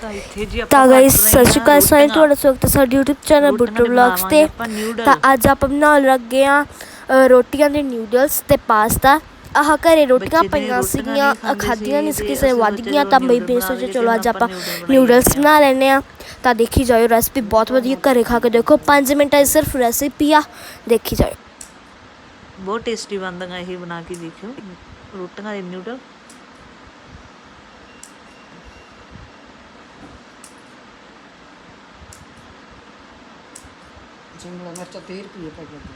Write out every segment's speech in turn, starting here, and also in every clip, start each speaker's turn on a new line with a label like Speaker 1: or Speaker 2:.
Speaker 1: ਤਾਂ ਇੱਥੇ ਜੀ ਆਪਾਂ
Speaker 2: ਤਾਂ ਗਾਇਸ
Speaker 1: ਕੱਟ ਰਹੇ
Speaker 2: ਸਤਿ ਸ਼੍ਰੀ
Speaker 1: ਹਾਂ
Speaker 2: ਅਕਾਲ ਸਾਰਿਆਂ
Speaker 1: ਰੋਟੀਆਂ।
Speaker 2: ਨੂੰ ਤੁਹਾਡਾ ਸਵਾਗਤ ਹੈ ਸਾਡੇ YouTube ਚੈਨਲ
Speaker 1: ਰੋਟੀਆਂ
Speaker 2: ਬੁੱਟੂ
Speaker 1: ਦੇ
Speaker 2: ਵਲੌਗਸ ਤੇ
Speaker 1: ਬਣਾਵਾਂਗੇ ਆਪਾਂ ਨਿਊਡਲ।
Speaker 2: ਤਾਂ ਅੱਜ ਆਪਾਂ ਬਣਾਉਣ ਲੱਗੇ ਆ ਰੋਟੀਆਂ ਦੇ ਨਿਊਡਲਸ ਤੇ ਪਾਸਤਾ ਆਹ ਘਰੇ ਰੋਟੀਆਂ
Speaker 1: ਬੱਚੇ ਨੇ
Speaker 2: ਪਈਆਂ
Speaker 1: ਰੋਟੀਆਂ
Speaker 2: ਸੀਗੀਆਂ
Speaker 1: ਨਹੀਂ ਖਾਂਦੇ
Speaker 2: ਖਾਧੀਆਂ ਨਹੀਂ
Speaker 1: ਸੀ
Speaker 2: ਸੀ
Speaker 1: ਤੇ
Speaker 2: ਕਿਸੇ
Speaker 1: ਅਸੀਂ
Speaker 2: ਵੱਧ
Speaker 1: ਸੋਚਿਆ
Speaker 2: ਗਈਆਂ ਤਾਂ
Speaker 1: ਚਲੋ
Speaker 2: ਬਈ
Speaker 1: ਨਿਊਡਲ
Speaker 2: ਬੇਸੋ
Speaker 1: ਬਣਾ ਲਈਏ,
Speaker 2: ਚਲੋ ਅੱਜ
Speaker 1: ਆਪਾਂ
Speaker 2: ਆਪਾਂ
Speaker 1: ਨਿਊਡਲ ਬਣਾਈ
Speaker 2: ਨਿਊਡਲਸ
Speaker 1: ਜਾਂਦੇ
Speaker 2: ਬਣਾ ਲੈਨੇ ਆ ਤਾਂ ਦੇਖੀ ਜਾਓ ਰੈਸਪੀ ਬਹੁਤ ਵਧੀਆ ਘਰੇ ਖਾ ਕੇ ਦੇਖੋ 5 ਮਿੰਟਾਂ ਦੀ ਸਿਰਫ ਰੈਸਿਪੀ ਆ ਦੇਖੀ ਜਾਓ
Speaker 1: ਬਹੁਤ ਟੇਸਟੀ ਬਣਦੀਆਂ ਇਹ ਬਣਾ ਕੇ ਦੇਖਿਓ ਰੋਟੀਆਂ ਦੇ ਨਿਊਡਲ
Speaker 3: ਸ਼ਿਮਲਾ ਮਿਰਚ 30 ਰੁਪਏ ਪੈਕਟ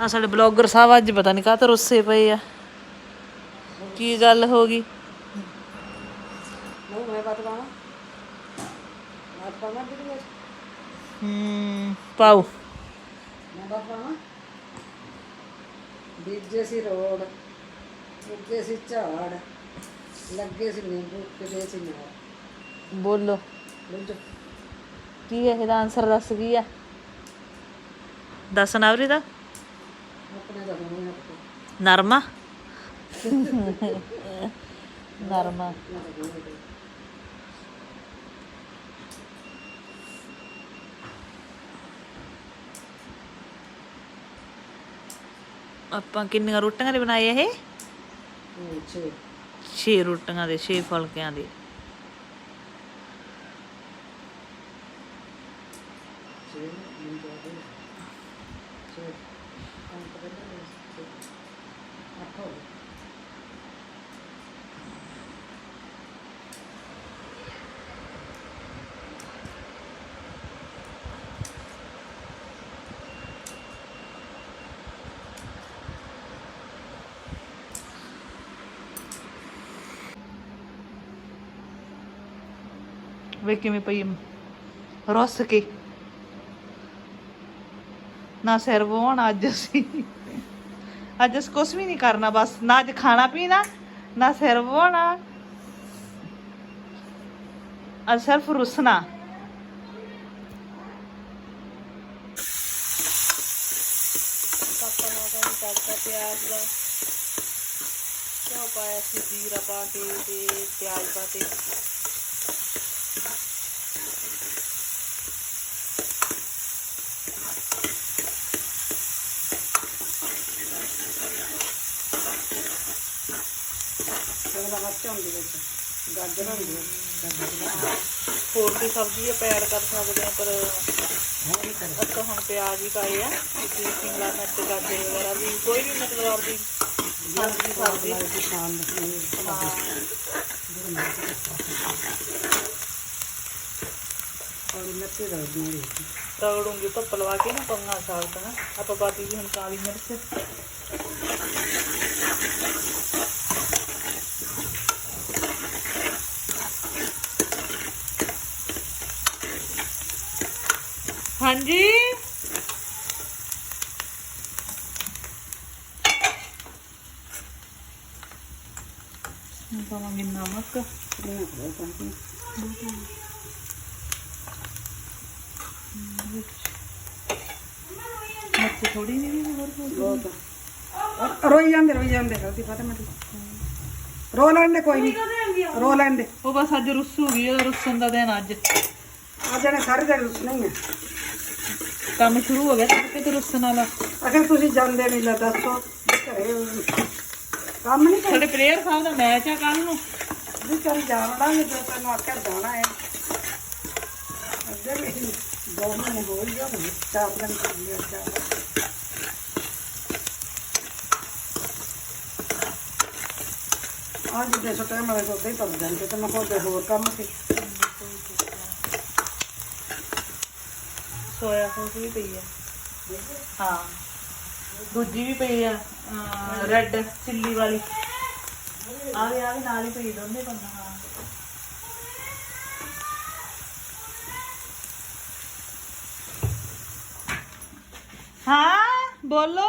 Speaker 1: ਆ ਸਾਡੇ ਬਲੌਗਰ ਸਾਹਿਬ ਅੱਜ ਪਤਾ ਨਹੀਂ ਕਾਹਤੋਂ ਰੁੱਸੇ ਪਏ ਆ। ਕੀ ਗੱਲ ਹੋ ਗਈ?
Speaker 3: ਲਓ ਮੈਂ ਬਾਤ ਪਾਵਾਂ। ਬਾਤ ਪਾਵਾਂ ਕਿਹੜੀ ਵਿੱਚ?
Speaker 1: ਹੂੰ ਪਾਓ।
Speaker 3: ਮੈਂ ਬਾਤ ਪਾਵਾਂ? ਬੀਜੇ ਸੀ ਰੋੜ ਉੱਗੇ ਸੀ ਝਾੜ ਲੱਗੇ ਸੀ ਨਿੰਬੂ ਕਿਤੇ ਸੀ ਨਾਰ
Speaker 1: ਬੋਲੋ।
Speaker 3: ਲੁੱਜ
Speaker 1: ਕੀ ਹੈ ਇਹਦਾ ਆਨਸਰ ਦੱਸ ਕੀ ਆ ਦੱਸ ਨਵਰੀ ਦਾ। ਨਰਮਾ। ਨਰਮਾ। ਆਪਾਂ ਕਿੰਨੀਆਂ ਰੋਟੀਆਂ ਦੇ ਬਣਾਏ ਇਹ?
Speaker 3: ਛੇ।
Speaker 1: 6 ਰੋਟੀਆਂ ਦੇ 6 ਫੁਲਕਿਆਂ ਦੇ
Speaker 3: ਛੇ ਮਿੰਟ ਆ ਗਏ ਛੇ ਕੰਮ ਕਰ ਲੈ ਛੇ ਅੱਠ ਹੋ ਗਏ
Speaker 1: ਵੇ ਕਿਵੇਂ ਪਈ ਆ? ਰੁੱਸ ਕੇ ਨਾ ਸਿਰ ਵਾਉਣਾ ਅੱਜ ਅਸੀਂ ਅੱਜ ਅਸੀਂ ਕੁਛ ਵੀ ਨਹੀਂ ਕਰਨਾ ਬਸ ਨਾ ਅੱਜ ਖਾਣਾ ਪੀਣਾ ਨਾ ਸਿਰ ਵਾਉਣਾ ਅੱਜ ਸਿਰਫ ਰੁੱਸਣਾ ਪਾਪਾ ਨਾਲ ਤਾਂ ਤੜਕਾ ਪਿਆਜ਼ ਦਾ ਕਿਉਂ ਪਾਇਆ ਸੀ ਜੀਰਾ ਪਾ ਕੇ ਤੇ ਪਿਆਜ਼ ਪਾ ਕੇ
Speaker 3: ਸ਼ਿਮਲਾ ਵਿੱਚ। ਗਾਜਰ ਹੁੰਦੀ ਹੈ
Speaker 1: ਹੋਰ ਵੀ ਸਬਜ਼ੀ ਆਪਾਂ ਕਰ ਸਕਦੇ ਆ, ਪਰ ਆਪਾਂ ਹੁਣ ਪਿਆਜ਼ ਹੀ ਪਾਏ ਆ। ਤੁਸੀਂ ਸ਼ਿਮਲਾ ਮਿਰਚ ਗਾਜਰ ਵਗੈਰਾ ਵੀ, ਕੋਈ ਵੀ ਮਤਲਬ ਆਪਦੀ ਸਬਜ਼ੀ ਸਬਜ਼ੀ।
Speaker 3: ਲੱਗਦੀ ਨੂੰ ਔਰ ਮਿਰਚ
Speaker 1: ਰਗੜੂੰਗੀ, ਧੁੱਪ ਲਵਾ ਕੇ ਨਾ ਪੰਗਾ ਸਾਲਤ ਨਾ ਆਪਾਂ ਪਾਤੀ ਜੀ ਹੁਣ ਕਾਲੀ ਮਿਰਚ। ਹਾਂਜੀ। ਪਾਵਾਂਗੇ ਨਮਕ। ਮਿਰਚ ਥੋੜੀ ਨਹੀਂ ਹੋਰ ਹੋਰ
Speaker 3: ਬਹੁਤ ਰੋਈ ਜਾਂਦੇ ਰੋਈ ਜਾਂਦੇ ਗਲਤੀ ਪਤਾ ਮੈਂ ਰੋ ਲੈਣ ਦੇ ਕੋਈ ਨਹੀਂ ਰੋ ਲੈਣ ਦੇ।
Speaker 1: ਉਹ ਬਸ ਅੱਜ ਰੁੱਸੂਗੀ ਉਹਦਾ ਰੁੱਸਣ ਦਾ ਦਿਨ ਅੱਜ।
Speaker 3: ਆ ਜਣੇ ਸਾਰੇ ਦਿਨ ਨਹੀਂ ਹੈ
Speaker 1: ਕੰਮ ਸ਼ੁਰੂ ਹੋ ਗਿਆ ਤੇ ਤੇ ਰੁੱਸਣ ਵਾਲਾ
Speaker 3: ਅਗਰ ਤੁਸੀਂ ਜਾਂਦੇ ਨਹੀਂ ਲਾ ਦੱਸੋ ਘਰੇ ਕੰਮ ਨਹੀਂ
Speaker 1: ਸਾਡੇ ਪ੍ਰੇਅਰ ਸਾਹਿਬ ਦਾ ਮੈਚ ਆ ਕੱਲ ਨੂੰ।
Speaker 3: ਵੀ ਚੱਲ ਨਹੀਂ ਜੋ ਤੈਨੂੰ ਆਖਿਆ ਜਾਣਾ ਹੈ। ਅੱਗੇ ਵੀ ਦੋ ਮਹੀਨੇ ਹੋ ਹੀ ਗਏ ਚਾਰ ਦਿਨ ਕਰ ਲਿਆ ਚਾਰ ਅੱਜ ਦੇ ਸੋ ਟਾਈਮ ਵਾਲੇ ਤੋਂ ਹੀ ਪੜ ਜਾਂਦੇ ਤੇ ਮੈਂ ਕੋਲ ਹੋਰ ਕੰਮ ਸੀ
Speaker 1: ਸੋਇਆ ਸੌਸ ਵੀ ਪਈ ਆ ਹਾਂ ਦੂਜੀ ਵੀ ਪਈ ਆ ਰੈੱਡ ਚਿੱਲੀ ਵਾਲੀ ਆ ਵੀ ਆ ਵੀ ਨਾਲ ਹੀ ਪਈ ਦੋਨੇ ਪੰਨਾ ਹਾਂ ਹਾਂ ਬੋਲੋ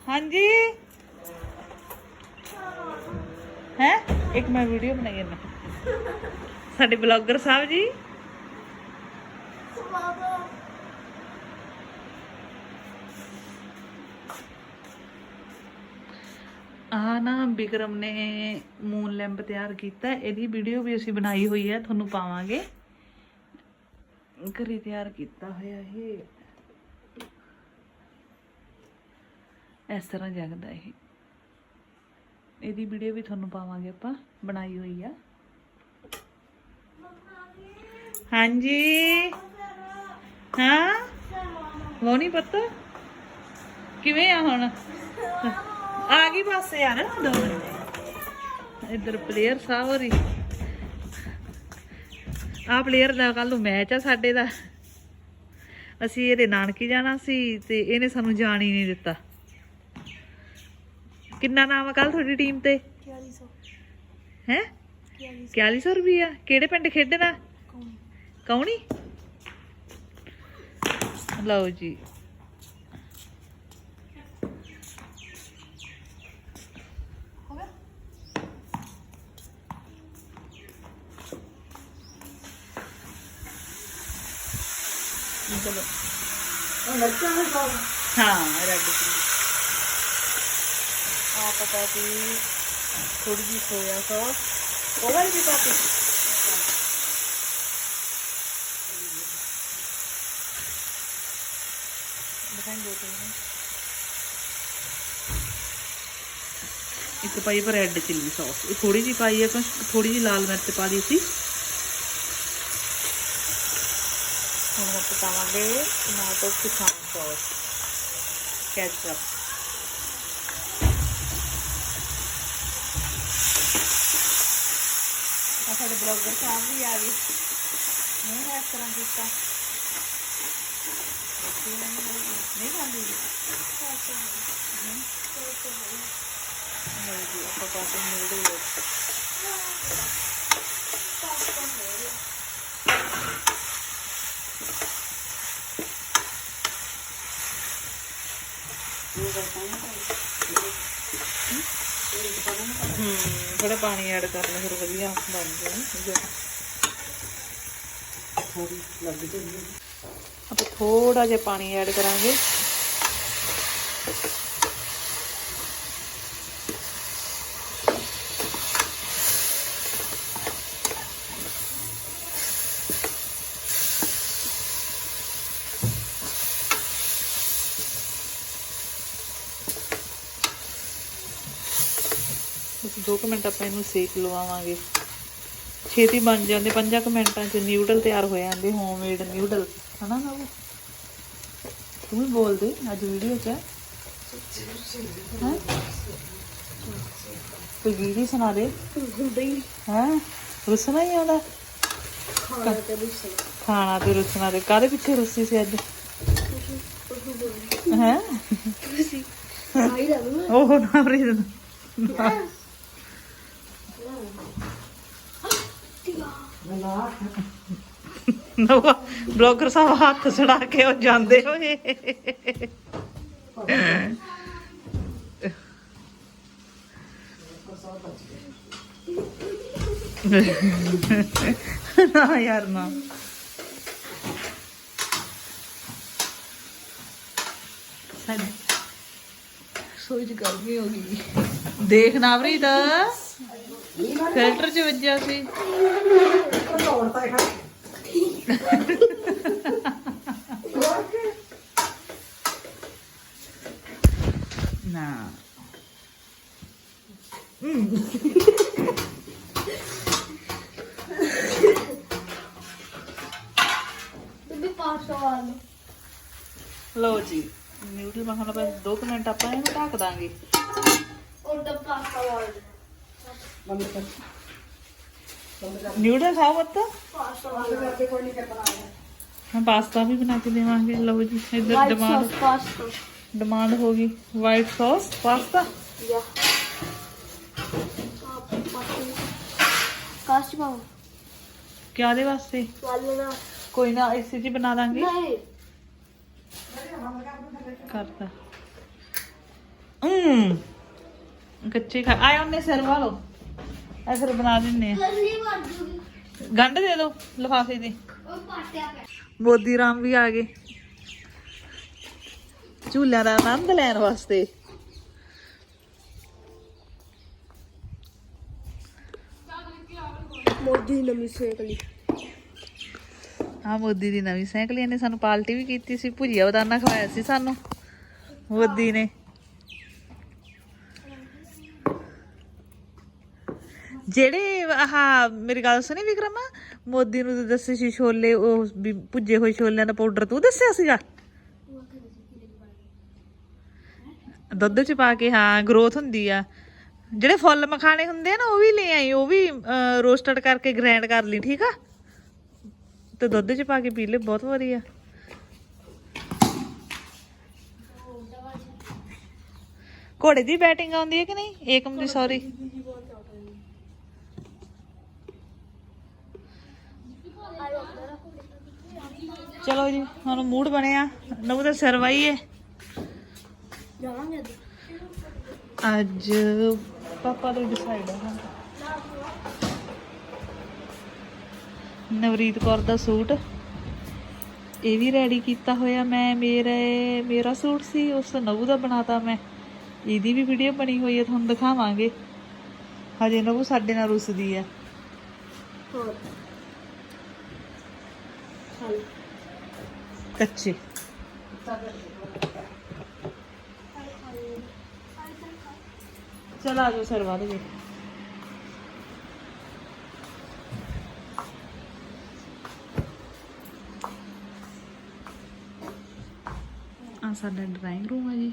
Speaker 1: ਹਾਂਜੀ ਹੈ ਇੱਕ ਮੈਂ ਵੀਡੀਓ ਬਣਾਈ ਹੈ ਸਾਡੇ ਬਲੌਗਰ ਸਾਹਿਬ ਜੀ ਨਾ ਬਿਕਰਮ ਨੇ ਮੂਨ ਲੈਂਪ ਤਿਆਰ ਕੀਤਾ, ਇਹਦੀ ਵੀਡੀਓ ਵੀ ਅਸੀਂ ਬਣਾਈ ਹੋਈ ਹੈ, ਤੁਹਾਨੂੰ ਪਾਵਾਂਗੇ। ਘਰੇ ਤਿਆਰ ਕੀਤਾ ਹੋਇਆ ਇਹ। ਇਸ ਤਰ੍ਹਾਂ ਜਗਦਾ ਇਹ। ਇਹਦੀ ਵੀਡੀਓ ਵੀ ਤੁਹਾਨੂੰ ਪਾਵਾਂਗੇ ਆਪਾਂ, ਬਣਾਈ ਹੋਈ ਆ। ਹਾਂਜੀ। ਹਾਂ? ਉਹ ਨਹੀਂ ਪਤਾ? ਕਿਵੇਂ ਆ ਹੁਣ? ਆ ਗਈ ਬਸ ਯਾਰ ਦੋ ਮਿੰਟ। ਇੱਧਰ ਪਲੇਅਰ ਸਾਹਿਬ ਹੋਰੀ ਆ ਪਲੇਅਰ ਦਾ ਕੱਲ ਨੂੰ ਮੈਚ ਆ ਸਾਡੇ ਦਾ। ਅਸੀਂ ਇਹਦੇ ਨਾਨਕੀ ਜਾਣਾ ਸੀ ਤੇ ਇਹਨੇ ਸਾਨੂੰ ਜਾਣ ਹੀ ਨਹੀਂ ਦਿੱਤਾ। ਕਿੰਨਾ ਨਾਮ ਆ ਕੱਲ ਤੁਹਾਡੀ ਟੀਮ ਤੇ? 4100 ਹੈ? 4100 ਰੁਪਿਆ ਕਿਹੜੇ ਪਿੰਡ ਖੇਡਣਾ? ਕੌਣੀ? ਲਓ ਜੀ ਚਲੋ
Speaker 3: ਉਹ ਮਿਰਚਾਂ ਵੀ ਪਾਓ।
Speaker 1: ਹਾਂ ਰੈੱਡ ਚਿੱਲੀ। ਆ ਪਤਾ ਸੀ ਥੋੜੀ ਜਿਹੀ ਸੋਇਆ ਸੌਸ। ਉਹ ਵਾਲੀ ਵੀ ਪਾਤੀ ਦਿਖਾਈ ਦੋ ਤਿੰਨ ਇੱਕ ਪਾਈ ਪਰ ਰੈੱਡ ਚਿੱਲੀ ਸੌਸ। ਇਹ ਥੋੜੀ ਜਿਹੀ ਪਾਈ ਹੈ ਤਾਂ ਥੋੜੀ ਜਿਹੀ ਲਾਲ ਮਿਰਚ ਪਾ ਲਈ ਸੀ। ਹੁਣ ਆਪਾਂ ਪਾਵਾਂਗੇ ਟਮਾਟੋ ਕਿਸਾਨ ਸੌਸ ਕੈਚਅਪ ਆ ਸਾਡੇ ਬਲੌਗਰ ਸਾਹਿਬ ਵੀ ਆ ਗਏ ਨਹੀਂ ਇਸ ਤਰ੍ਹਾਂ ਕੀਤਾ ਨਹੀਂ ਖਾਂਦੀ ਜੀ ਨਹੀਂ ਜੀ ਆਪਾਂ ਪਾਸੇ ਮਿਲਦੇ ਹੋ ਹੂੰ ਥੋੜਾ ਪਾਣੀ ਐਡ ਕਰ ਲੈ ਫਿਰ ਵਧੀਆ ਬਣ ਜਾਏ
Speaker 3: ਥੋੜੀ ਲੱਗ ਜਾਂਦੀ
Speaker 1: ਆਪਾਂ ਥੋੜਾ ਜਿਹਾ ਪਾਣੀ ਐਡ ਕਰਾਂਗੇ। ਬਸ ਦੋ ਕੁ ਮਿੰਟ ਆਪਾਂ ਇਹਨੂੰ ਸੇਕ ਲਵਾਵਾਂਗੇ। ਛੇਤੀ ਬਣ ਜਾਂਦੇ 5 ਕੁ ਮਿੰਟਾਂ ਚ ਨਿਊਡਲ ਤਿਆਰ ਹੋ ਜਾਂਦੇ ਹੋਮਮੇਡ ਨਿਊਡਲ ਹਨਾ ਨਾ ਉਹ ਤੂੰ ਵੀ ਬੋਲ ਦੇ ਅੱਜ ਵੀਡੀਓ ਚ। ਹੈ? ਕੋਈ ਸੁਣਾ ਦੇ।
Speaker 2: ਹੁੰਦੇ ਹੀ?
Speaker 1: ਹੈ ਰੁੱਸਣਾ ਹੀ ਆਉਂਦਾ
Speaker 2: ਖਾਣਾ ਤੇ ਰੁੱਸੇ
Speaker 1: ਖਾਣਾ ਤੇ ਰੁੱਸਣਾ ਤੇ। ਕਾਹਦੇ ਪਿੱਛੇ ਰੁੱਸੀ ਸੀ ਅੱਜ? ਹੈ?
Speaker 2: ਤੁਸੀਂ ਆਈ ਲੱਗ ਨਾ।
Speaker 1: ਉਹ ਨਾ ਰੀਜ਼ਨ ਨਵਾਂ ਬਲੌਗਰ ਸਾਹਿਬ ਹੱਥ ਸੜਾ ਕੇ ਉਹ ਜਾਂਦੇ ਹੋਏ। ਨਾ ਯਾਰ ਨਾ। ਸਾਡੇ ਸੋਚ ਗਰਮੀ ਹੋ ਗਈ। ਦੇਖ ਨਾ ਵਰੀ ਦਾ। ਫਿਲਟਰ ਚ ਵੱਜਿਆ ਸੀ।
Speaker 3: ਤੋੜਤਾ ਹੈ
Speaker 1: ਨਾ।
Speaker 2: ਬੀਬੀ ਪਾਸਾ ਵਾਲ
Speaker 1: ਲਓ। ਜੀ ਨਿਊਡਲ ਮਖਾਣਾ ਬਸ 2 ਮਿੰਟ ਆਪਾਂ ਇਹਨੂੰ ਢੱਕ ਦਾਂਗੇ।
Speaker 2: ਔਰ ਦਾ ਪਾਸਾ ਵਾਲ
Speaker 3: ਮੰਮੀ
Speaker 1: ਨਿਊਡਲ ਖਾਓ ਬੱਤ ਹਾਂ ਪਾਸਤਾ ਵੀ ਬਣਾ ਕੇ ਦੇਵਾਂਗੇ। ਲਓ ਜੀ ਇੱਧਰ ਡਿਮਾਂਡ ਡਿਮਾਂਡ ਹੋ ਗਈ। White sauce pasta.
Speaker 2: Yeah. Cost ਪਾਉ
Speaker 1: ਕਿਆ ਦੇ ਵਾਸਤੇ? ਕੋਈ ਨਾ ਇਸੇ ਜੀ ਬਣਾ ਦਾਂਗੇ।
Speaker 2: ਨਹੀਂ।
Speaker 1: ਕਰਤਾ। ਹਮ ਕੱਚੇ ਖਾ ਆਏ ਉਹਨੇ ਸਿਰ ਵਾਲੋ। ਆ ਫਿਰ ਬਣਾ ਦਿੰਨੇ ਆ।
Speaker 2: ਲੱਲੀ
Speaker 1: ਦੇ ਦਿਓ ਲਿਫਾਫੇ ਦੇ।
Speaker 2: ਉਹ
Speaker 1: ਮੋਦੀ ਰਾਮ ਵੀ ਆ ਗਏ। ਝੂਲਿਆਂ ਦਾ ਆਨੰਦ ਲੈਣ ਵਾਸਤੇ।
Speaker 2: ਮੋਦੀ ਦੀ ਨਵੀਂ ਸਾਈਕਲ
Speaker 1: ਆ ਮੋਦੀ ਦੀ ਨਵੀਂ ਸਾਈਕਲ ਇਹਨੇ ਸਾਨੂੰ ਪਾਲਟੀ ਵੀ ਕੀਤੀ ਸੀ ਭੁਜੀਆ ਵਦਾਨਾ ਖਵਾਇਆ ਸੀ ਸਾਨੂੰ। ਮੋਦੀ ਨੇ। ਜਿਹੜੇ ਆਹ ਮੇਰੀ ਗੱਲ ਸੁਣੀ ਵਿਕਰਮ? ਮੋਦੀ ਨੂੰ ਤੂੰ ਦੱਸੇ ਸੀ ਛੋਲੇ, ਉਹ ਵੀ ਭੁੱਜੇ ਹੋਏ ਛੋਲਿਆਂ ਦਾ ਪਾਊਡਰ ਤੂੰ ਦੱਸਿਆ ਸੀਗਾ? ਦੁੱਧ ਚ ਪਾ ਕੇ, ਹਾਂ ਗਰੋਥ ਹੁੰਦੀ ਆ। ਜਿਹੜੇ ਫੁੱਲ ਮਖਾਣੇ ਹੁੰਦੇ ਆ ਨਾ, ਉਹ ਵੀ ਲੈ ਆਈ, ਉਹ ਵੀ ਰੋਸਟਡ ਕਰਕੇ ਗ੍ਰਾਈਂਡ ਕਰ ਲਈ, ਠੀਕ ਆ? ਤੇ ਦੁੱਧ ਚ ਪਾ ਕੇ ਪੀ ਲੈ, ਬਹੁਤ ਵਧੀਆ। ਘੋੜੇ ਦੀ ਬੈਟਿੰਗ ਆਉਂਦੀ ਹੈ ਕਿ ਨਹੀਂ? ਏਕਮ ਦੀ ਸੌਰੀ ਚਲੋ ਜੀ ਹੁਣ ਮੂਡ ਬਣਿਆ। ਨਵੂ ਦਾ ਸਰਵਾਈਏ
Speaker 2: ਜਾਵਾਂਗੇ ਅੱਜ।
Speaker 1: ਪਾਪਾ ਦਾ ਡਿਸਾਈਡ ਹੈ ਨਵਰੀਤ ਕੌਰ ਦਾ ਸੂਟ। ਇਹ ਵੀ ਰੈਡੀ ਕੀਤਾ ਹੋਇਆ ਮੈਂ। ਮੇਰੇ ਮੇਰਾ ਸੂਟ ਸੀ ਉਸ ਨਵੂ ਦਾ ਬਣਾਤਾ ਮੈਂ। ਇਹਦੀ ਵੀ ਵੀਡੀਓ ਬਣੀ ਹੋਈ ਹੈ ਤੁਹਾਨੂੰ ਦਿਖਾਵਾਂਗੇ। ਹਜੇ ਨਵੂ ਸਾਡੇ ਨਾਲ ਰੁੱਸਦੀ ਆ।
Speaker 2: ਹੋਰ। ਹਾਲ
Speaker 1: ਕੱਚੇ ਚਲ ਆ ਜਾਓ ਸਰਵਾ ਦੇ ਆ ਸਾਡਾ ਡਰਾਇੰਗ ਰੂਮ ਹੈ ਜੀ।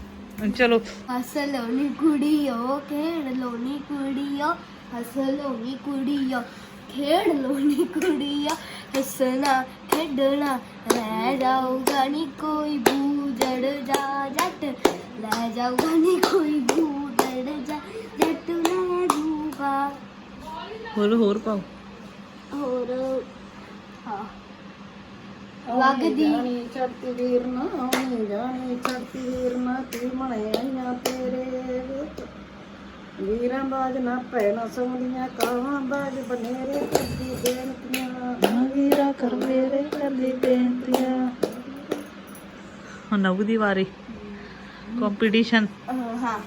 Speaker 1: ਚਲੋ
Speaker 2: ਹਸਲੋਨੀ ਕੁੜੀਓ ਖੇਡ ਲੋਨੀ ਕੁੜੀਓ ਹਸਲੋਨੀ ਕੁੜੀਓ ਖੇਡ ਲੋਨੀ ਕੁੜੀਓ ਹੱਸਣਾ ਖੇਡਣਾ ਰਹਿ ਜਾਊਗਾ ਨੀ ਕੋਈ ਬੂਜੜ ਜਾ ਜੱਟ ਲੈ ਜਾਊਗਾ ਨੀ ਕੋਈ ਬੂਜੜ ਜਾ ਜੱਟ ਲੈ ਜੂਗਾ
Speaker 1: ਹੋਰ ਹੋਰ ਪਾਓ
Speaker 2: ਹੋਰ ਹਾਂ ਵਗਦੀ
Speaker 3: ਜਾਣੀ ਚੜਤੀ ਵੀਰ ਨਾ ਆਉਣੀ ਜਾਣੀ ਚੜਤੀ ਵੀਰ ਨਾ ਤੀ ਮਣੇ ਆਈਆਂ ਤੇਰੇ। ਵੀਰਾਂ ਬਾਜ ਨਾ ਪੈਣਾ ਸੌਂਦੀਆਂ ਕਾਵਾਂ ਬਾਜ ਬਨੇਰੇ ਕਰਦੀ ਬੇਨਤੀਆਂ।
Speaker 1: ਵੀਰਾ ਕਰ ਮੇਰੇ ਕਰਦੀ ਬੇਨਤੀਆਂ। ਹੁਣ ਨਵੂ ਦੀ ਵਾਰੀ ਕੰਪੀਟੀਸ਼ਨ
Speaker 2: ਹਾਂ।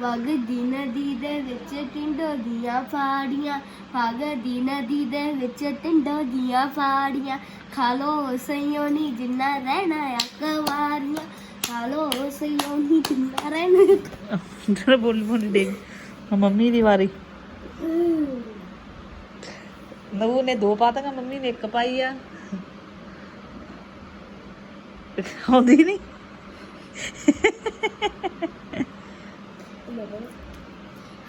Speaker 2: ਵਗਦੀ ਨਦੀ ਦੇ ਵਿੱਚ ਟਿੰਡੋ ਦੀਆਂ ਫਾੜੀਆਂ ਵਗਦੀ ਨਦੀ ਦੇ ਵਿੱਚ ਟਿੰਡੋ ਦੀਆਂ ਫਾੜੀਆਂ। ਖਾ ਲੋ ਸਈਓਨੀ ਜਿੰਨਾ ਰਹਿਣਾ ਆ ਕਵਾਰੀਆਂ ਖਾ ਲੋ ਸਈਓਨੀ ਜਿੰਨਾ ਰਹਿਣਾ
Speaker 1: ਜਰਾ ਬੋਲ ਬੋਲ ਦੇ ਮੰਮੀ ਦੀ ਵਾਰੀ। ਨਵੂ ਨੇ ਦੋ ਪਾਤਾਂ ਮੰਮੀ ਨੇ ਇੱਕ ਪਾਈ ਆ। ਆਉਂਦੀ ਨਹੀਂ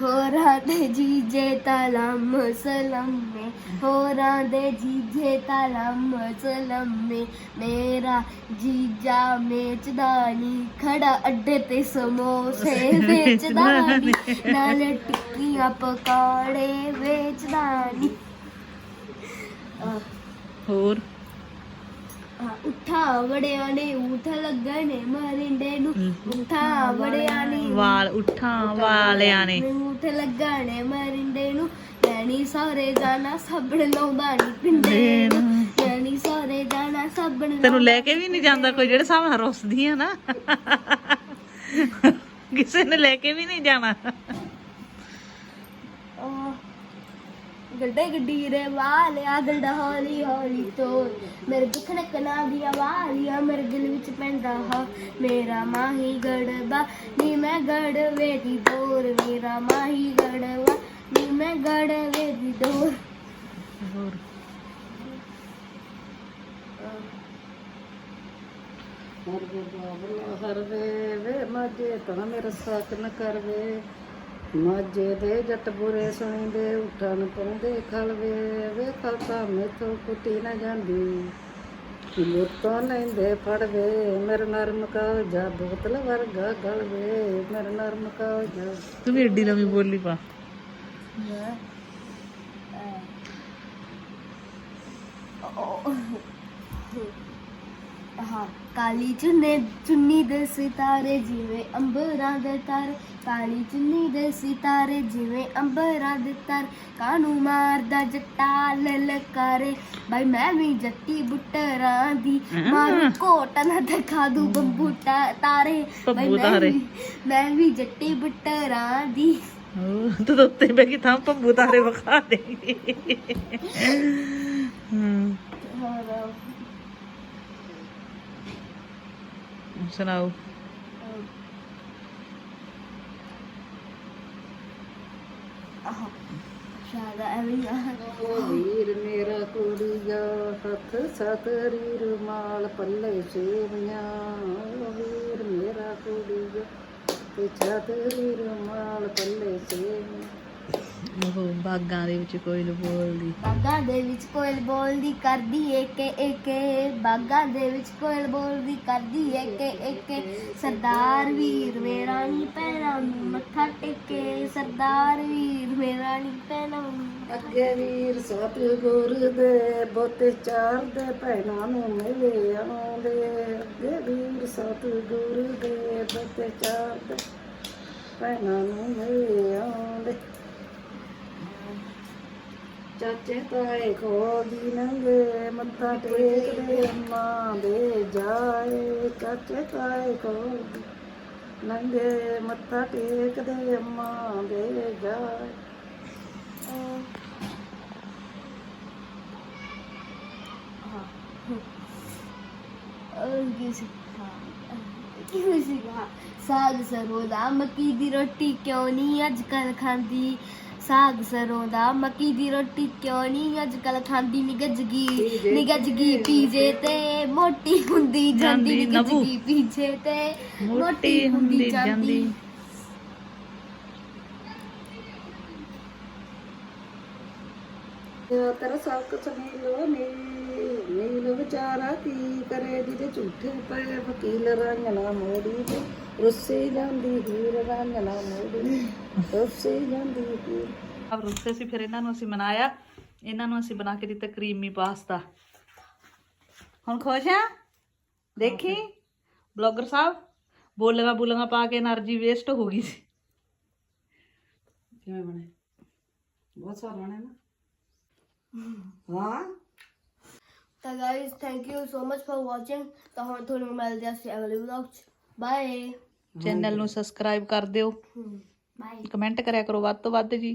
Speaker 2: ਹੋਰਾਂ ਦੇ ਜੀਜੇ ਤਲਮ ਸਲਮੇ ਹੋਰਾਂ ਦੇ ਜੀਜੇ ਤਲਮ ਸਲਮੇ। ਮੇਰਾ ਜੀਜਾ ਵੇਚਦਾ ਨੀ ਖੜਾ ਅੱਡੇ ਤੇ ਸਮੋਸੇ ਵੇਚਦਾ ਨੀ ਨਾਲ ਟਿੱਕੀਆਂ ਪਕੌੜੇ ਵੇਚਦਾ ਨੀ
Speaker 1: ਹੋਰ?
Speaker 2: ਆਹ, ਉਠਾ ਵੜਿਆ ਨੇ ਉਠ ਲੱਗਣੇ ਮਰਿੰਡੇ ਨੂੰ ਉਠਾ ਵੜਿਆ ਨੇ
Speaker 1: ਵਾਲ ਉਠਾਂ ਵਾਲਿਆਂ ਨੇ
Speaker 2: ਊਠ ਲੱਗਣੇ ਮਰਿੰਦੇ ਨੂੰ ਲੈਣੀ ਸਾਰੇ ਜਾਣਾ ਸੱਬਣ ਲਾਉਂਦਾ ਨਹੀਂ ਪਿੰਡੇ ਨੂੰ ਲੈਣੀ ਸਾਰੇ ਜਾਣਾ ਸੱਬਣ
Speaker 1: ਤੈਨੂੰ ਲੈ ਕੇ ਵੀ ਨਹੀਂ ਜਾਂਦਾ ਕੋਈ ਜਿਹੜੇ ਨਾਲ ਰੁੱਸਦੀ ਆ ਨਾ ਕਿਸੇ ਨੇ ਲੈ ਕੇ ਵੀ ਨਹੀਂ ਜਾਣਾ
Speaker 2: ਗੱਡੇ ਗੱਡੀ ਰੇ ਵਾਲਿਆ ਗਲਡਾ ਹੌਲੀ ਹੌਲੀ ਤੋਂ ਮੇਰੇ ਦੁੱਖਣ ਕਨਾ ਦੀਆਂ ਵਾਲੀਆਂ ਮੇਰੇ ਦਿਲ ਵਿੱਚ ਪੈਂਦਾ ਹਾ। ਮੇਰਾ ਮਾਹੀ ਗੜਬਾ ਨੀ ਮੈਂ ਗੜਵੇ ਦੀ ਦੂਰ। ਮੇਰਾ ਮਾਹੀ ਗੜਵਾ ਨੀ ਮੈਂ ਗੜਵੇ ਦੀ ਦੂਰ।
Speaker 1: ਹੋਰ।
Speaker 3: ਹਰ ਵੇ ਬਾਬਲਾ ਹਰ ਵੇ ਵੇ ਮਾਜੇ ਤਨ ਮੇਰਾ ਸਾਥ ਨ ਕਰਵੇ। ਮਾਝੇ ਦੇ ਜੱਟ ਬੁਰੇ ਸੁਣੀਦੇ ਉਠਾਂ ਨੂੰ ਪਾਉਂਦੇ ਖਲਵੇ ਵੇ ਖਲਤਾ ਮੈਥੋਂ ਕੁੱਟੀ ਨਾ ਜਾਂਦੀ। ਲੁੱਟਾਂ ਲੈਂਦੇ ਫੜਵੇ ਮੇਰੇ ਨਰਮ ਕਾਲਜਾ ਬੋਤਲ ਵਰਗਾ ਗਲਵੇ ਮੇਰੇ ਨਰਮ ਕਾਲਜਾ
Speaker 1: ਤੂੰ ਵੀ ਏਡੀ ਲੰਮੀ ਬੋਲੀ ਪਾ।
Speaker 2: ਹਾਂ। ਕਾਲੀ ਚੁੰਨੇ ਚੁੰਨੀ ਦੇ ਸਿਤਾਰੇ ਜਿਵੇਂ ਅੰਬਰਾਂ ਦੇ ਤਾਰੇ ਕਾਲੀ ਚੁੰਨੀ ਦੇ ਸਿਤਾਰੇ ਜਿਵੇਂ ਅੰਬਰਾਂ ਦੇ ਤਾਰੇ। ਕਾਨੂੰ ਮਾਰਦਾ ਜੱਟਾ ਲਲਕਾਰੇ? ਬਾਈ ਮੈਂ ਵੀ ਜੱਟੀ ਬੁੱਟਰਾਂ ਦੀ ਮਾਰੂ ਕੋਟ ਨਾ ਦਿਖਾ ਦੂ ਬੰਬੂ ਤਾਰੇ। ਬਾਈ ਮੈਂ। ਵੀ- ਮੈਂ ਵੀ ਜੱਟੀ ਬੁੱਟਰਾਂ ਦੀ।
Speaker 1: ਤੂੰ ਤਾਂ ਉੱਤੇ ਬੈ ਕੇ ਥਾਂ ਪੰਬੂ ਤਾਰੇ ਵਿਖਾ ਦੇ। ਹੂੰ।
Speaker 2: ਹੋਰ
Speaker 1: ਸੁਣਾਓ
Speaker 2: ਆਹ ਸ਼ਾਇਦ ਐਵੇਂ ਹੀ ਆ।
Speaker 3: ਓ ਵੀਰ ਮੇਰਾ ਕੁੜੀਆ ਹੱਥ ਸਤਰੀ ਰੁਮਾਲ ਪੱਲੇ ਸੇਵੀਆਂ ਓ ਵੀਰ ਮੇਰਾ ਕੁੜੀਆ ਤੇ ਛਤਰੀ ਰੁਮਾਲ ਪੱਲੇ ਸੇਵੀਆਂ
Speaker 1: ਉਹ ਬਾਗਾਂ ਦੇ ਵਿੱਚ ਕੋਈ ਲ ਬੋਲਦੀ।
Speaker 2: ਬਾਗਾਂ ਦੇ ਵਿੱਚ ਕੋਇਲ ਬੋਲਦੀ ਕਰਦੀ ਏਕੇ ਏਕੇ। ਬਾਗਾਂ ਦੇ ਵਿੱਚ ਕੋਇਲ ਬੋਲਦੀ ਕਰਦੀ ਏਕੇ ਏਕੇ। ਸਰਦਾਰ ਵੀਰ ਮੇਰਾ ਨੀ ਪੈਣਾ ਨੂੰ ਮੱਥਾ ਟੇਕੇ। ਸਰਦਾਰ ਵੀਰ ਮੇਰਾ ਨੀ ਪੈਣਾ ਨੂੰ
Speaker 3: ਅੱਗੇ ਵੀਰ ਸਤਿਗੁਰ ਦੇ ਬੋਤੇ ਚਾਰ ਦੇ ਭੈਣਾਂ ਨੂੰ ਮਿਲੇ ਆਉਂਦੇ। ਅੱਗੇ ਵੀਰ ਸਤਿਗੁਰ ਦੇ ਬੋਤੇ ਚਾਰ ਦੇ ਭੈਣਾਂ ਨੂੰ ਮਿਲੇ ਆਉਂਦੇ। ਚਾਚੇ ਤਾਏ ਕੋ ਮੱਥਾ ਟੇਕਦੇ, ਅੰਮਾ ਦੇ ਜਾਏ।
Speaker 2: ਸਰੋਦਾ ਮੱਕੀ ਦੀ ਰੋਟੀ ਕਿਉਂ ਨਹੀਂ ਅੱਜ ਕੱਲ ਖਾਂਦੀ? ਸਾਗ ਸਰੋਂ ਦਾ ਮੱਕੀ ਦੀ ਰੋਟੀ ਕਿਉਂ ਨਹੀਂ ਅੱਜ ਕੱਲ ਖਾਂਦੀ ਨਿਗਜਗੀ ਨਿਗਜਗੀ ਪੀਜੇ ਤੇ ਮੋਟੀ ਹੁੰਦੀ ਜਾਂਦੀ
Speaker 1: ਨਬੂ।
Speaker 2: ਨਿਗਜਗੀ ਪੀਜੇ ਤੇ
Speaker 1: ਮੋਟੀ ਹੁੰਦੀ ਜਾਂਦੀ।
Speaker 3: ਤੇਰਾ ਸਭ ਕੁਛ ਨੀਲੋ ਨੀ ਨੀਲ ਵਿਚਾਰਾ ਕੀ ਕਰੇ? ਜਿਹਦੇ ਝੂਠੇ ਪਏ ਵਕੀਲ ਰੰਗ ਨਾ ਮੋੜੀ ਤੇ ਰੁੱਸੇ ਜਾਂਦੀ ਹੀਰ ਰੰਗ ਨਾ
Speaker 1: अब ਰੁੱਖੇ ਸੀ ਫਿਰ ਇਹਨਾਂ ਨੂੰ ਅਸੀਂ ਮਨਾਇਆ ਇਹਨਾਂ ਨੂੰ ਅਸੀਂ ਬਣਾ ਕੇ ਦਿੱਤਾ ਕਰੀਮੀ ਪਾਸਤਾ ਹੁਣ ਖੁਸ਼ ਆ ਦੇਖੀ ਬਲੌਗਰ ਸਾਹਿਬ ਬੋਲੇਗਾ ਬੋਲੇਗਾ ਪਾ ਕੇ એનર્ਜੀ ਵੇਸਟ ਹੋ ਗਈ ਸੀ
Speaker 3: ਕਿਵੇਂ ਬਣੇ ਬਹੁਤ ਸਵਾਦ ਬਣੇ ਨਾ ਹਾਂ
Speaker 2: ਤਾਂ guys thank you so much for watching ਤਾਂ ਹੁਣ ਤੁਹਾਨੂੰ ਮਿਲਦੇ ਆਂ ਅਗਲੇ ਵਲੌਗ ਚ ਬਾਏ
Speaker 1: ਚੈਨਲ ਨੂੰ ਸਬਸਕ੍ਰਾਈਬ ਕਰ ਦਿਓ
Speaker 2: ਬਾਏ
Speaker 1: ਕਮੈਂਟ ਕਰਿਆ ਕਰੋ ਵੱਧ ਤੋਂ ਵੱਧ ਜੀ।